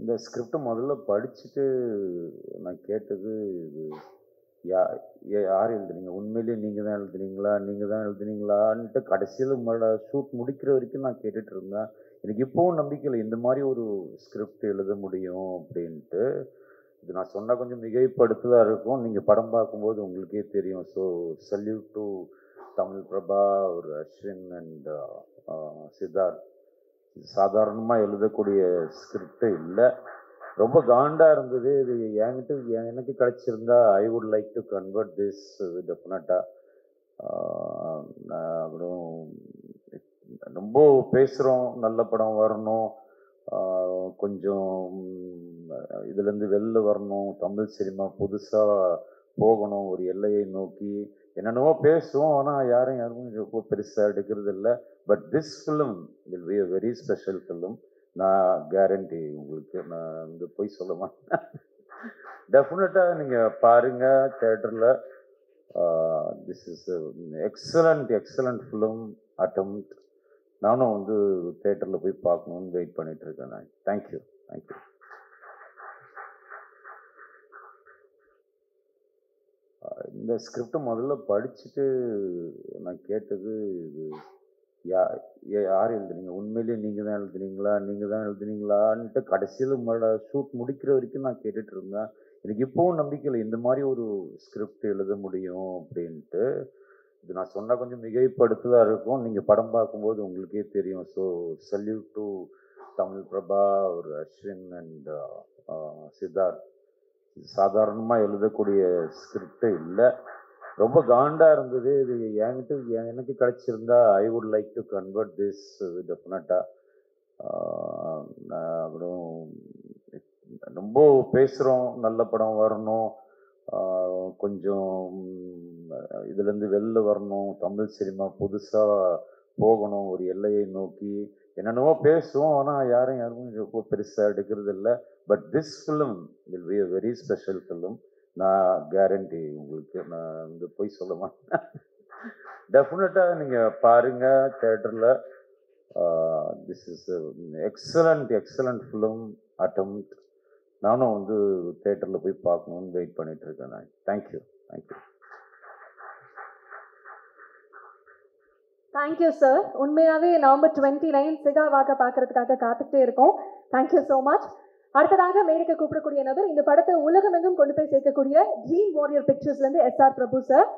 இந்த ஸ்கிரிப்டை முதல்ல படிச்சுட்டு நான் கேட்டது இது யா யார் எழுதுனீங்க? உண்மையிலேயே நீங்கள் தான் எழுதுனீங்களா? நீங்கள் தான் எழுதுனீங்களான்ட்டு கடைசியில் ஷூட் முடிக்கிற வரைக்கும் நான் கேட்டுட்டு இருந்தேன். எனக்கு இப்போவும் நம்பிக்கை இல்லை இந்த மாதிரி ஒரு ஸ்கிரிப்ட் எழுத முடியும் அப்படின்ட்டு. இது நான் சொன்னால் கொஞ்சம் மிகைப்படுத்ததாக இருக்கும். நீங்கள் படம் பார்க்கும்போது உங்களுக்கே தெரியும். So salute to Tamil Prabha ஒரு அஸ்வின் அண்ட் சித்தார்த். சாதாரணமாக எழுதக்கூடிய ஸ்கிரிப்ட் இல்லை. ரொம்ப காண்டாக இருந்தது. இது என்கிட்ட எனக்கு கிடைச்சிருந்தா I would like to convert this டெஃபினட்டாக அப்புறம் ரொம்ப பேசுகிறோம் நல்ல படம் வரணும். கொஞ்சம் இதுலேருந்து வெளில வரணும். தமிழ் சினிமா புதுசாக போகணும். ஒரு எல்லையை நோக்கி என்னென்னவோ பேசுவோம் ஆனால் யாரும் யாரும் ரொம்ப பெருசாக எடுக்கிறது இல்லை. But this film will be a very special film நான் கேரண்டி உங்களுக்கு நான் வந்து போய் சொல்ல மாட்டேன். டெஃபினட்டாக நீங்கள் பாருங்கள் தேட்டரில் this is excellent excellent film அட்டம் நானும் வந்து தேட்டரில் போய் பார்க்கணுன்னு வெயிட் பண்ணிகிட்ருக்கேன் இருக்கேன். நான் தேங்க்யூ தேங்க்யூ இந்த ஸ்கிரிப்டை முதல்ல படிச்சுட்டு நான் கேட்டது இது யா யார் எழுதுனீங்க? உண்மையிலேயே நீங்கள் தான் எழுதுனீங்களா? நீங்கள் தான் எழுதுனீங்களான்ட்டு கடைசியில் ஷூட் முடிக்கிற வரைக்கும் நான் கேட்டுட்டு இருந்தேன். எனக்கு இப்போவும் நம்பிக்கை இல்லை இந்த மாதிரி ஒரு ஸ்கிரிப்ட் எழுத முடியும் அப்படின்ட்டு. இது நான் சொன்னால் கொஞ்சம் மிகைப்படுத்ததாக இருக்கும். நீங்கள் படம் பார்க்கும்போது உங்களுக்கே தெரியும். So salute to Tamil Prabha ஒரு அஸ்வின் அண்ட் சித்தார்த். சாதாரணமாக எழுதக்கூடிய ஸ்கிரிப்ட் இல்லை. ரொம்ப காண்டாக இருந்தது. இது என்கிட்ட எனக்கு கிடச்சிருந்தா I would like to convert this டெஃபினட்டாக அப்புறம் ரொம்ப பேசுகிறோம் நல்ல படம் வரணும். கொஞ்சம் இதுலேருந்து வெளில வரணும். தமிழ் சினிமா புதுசாக போகணும். ஒரு எல்லையை நோக்கி. என்னென்னவோ பேசுவோம் ஆனால் யாரும் யாரும் ரொம்ப பெருசாக எடுக்கிறது இல்லை. But this film will be a very special film நான் கேரண்டி உங்களுக்கு நான் வந்து போய் சொல்ல மாட்டேன். டெஃபினட்டாக நீங்கள் பாருங்கள் தேட்டரில் this is excellent excellent film அட்டம் நானும் வந்து தேட்டரில் போய் பார்க்கணுன்னு வெயிட் பண்ணிகிட்ருக்கேன் இருக்கேன். நான் thank you thank you thank you sir உண்மையாகவே நவம்பர் டுவெண்ட்டி நைன் சிகா வாக்க பார்க்கறதுக்காக காத்துக்கிட்டே இருக்கோம். தேங்க்யூ ஸோ மச் அடுத்ததாக மேடைக்கு கூப்பிடக்கூடிய நபர் இந்த படத்தை உலகமெங்கும் கொண்டு போய் சேர்க்கக்கூடிய ட்ரீம் வாரியர் பிக்சர்ஸ்லேருந்து எஸ் ஆர் பிரபு சார்